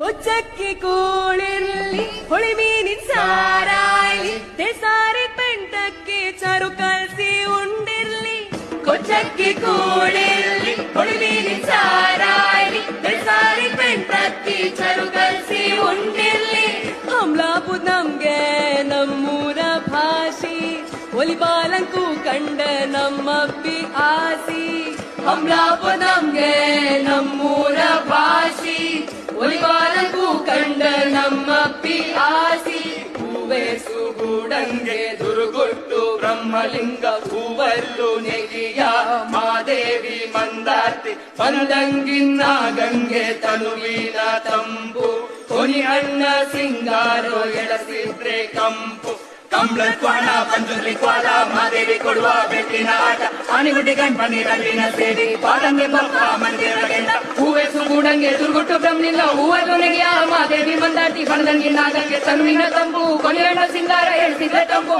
ಕೊಚ್ಚಕ್ಕಿ ಕೂಳಿರ್ಲಿ ಹುಳಿ ಮೀನಿನ ಸಾರಾಯ್ಲಿ ತೆಸಾರಿ ಪೆಂಟಕ್ಕೆ ಚರು ಕಲ್ಸಿ ಉಂಡಿರ್ಲಿ ಕೊಚ್ಚಕ್ಕಿ ಕೂಳಿರ್ಲಿ ಹುಳಿ ಮೀನಿನ ಸಾರಾಯ್ಲಿ ತೆಸಾರಿ ಪೆಂಟಕ್ಕೆ ಚರು ಕಲ್ಸಿ ಉಂಡಿರ್ಲಿ ಹಮ್ಲಾಪು ನಮ್ಗೆ ನಮ್ಮೂರ ಭಾಷೆ ಒಲಿಬಾಲಂಕು ಕಂಡ ನಮ್ಮಪ್ಪಿ ಆಸಿ ಹಮ್ಲಾಪು ನಮ್ಗೆ ನಮ್ಮೂರ ಸುಗೂಡಂಗೆ ದುರುಗುಟ್ಟು ಬ್ರಹ್ಮಲಿಂಗ ಹೂವಲ್ಲು ನೆಗಿಯ ಮಾದೇವಿ ಮಂದಾರ್ತಿ ಬಂದಂಗಿನ್ನ ಗಂಗೆ ತನುವಿನ ತಂಬು ಕೊನಿ ಅಣ್ಣ ಸಿಂಗಾರು ಎಳಸಿದ್ರೆ ಕಂಪು. ಕಂಬಳ ಕ್ವಾಣ, ಪಂಜುಲಿ ಕ್ವಾಲ ಮಾದೇವಿ ಕೊಡುವ ಬೆಟ್ಟಿನ ಆಟ ಆನೆಗುಡ್ಡೆ ಗಣಪನಿ ರಲ್ಲಿನ ಸೇರಿ ಬಾದಂಗೆ ಬಪ್ಪ ಮಂದಿರ ಗೆಂಡ ಹೂವೆ ಬ್ರಹ್ಮಿಲ್ಲ ದುರ್ಗುಟ್ಟು ಬ್ರಹ್ಮಲಿಂಗ ಹೂವಲ್ಲು ನೆಗೆಯ ಮಾದೇವಿ ಮಂದಾರ್ತಿ ಬಂದಂಗಿನ್ನ ಗಂಗೆ ತನುವಿನ ತಂಬು. ಕೊನೆಯ ಸಿಂಗಾರ ಎಳಸಿದ್ರೆ ತಂಬು.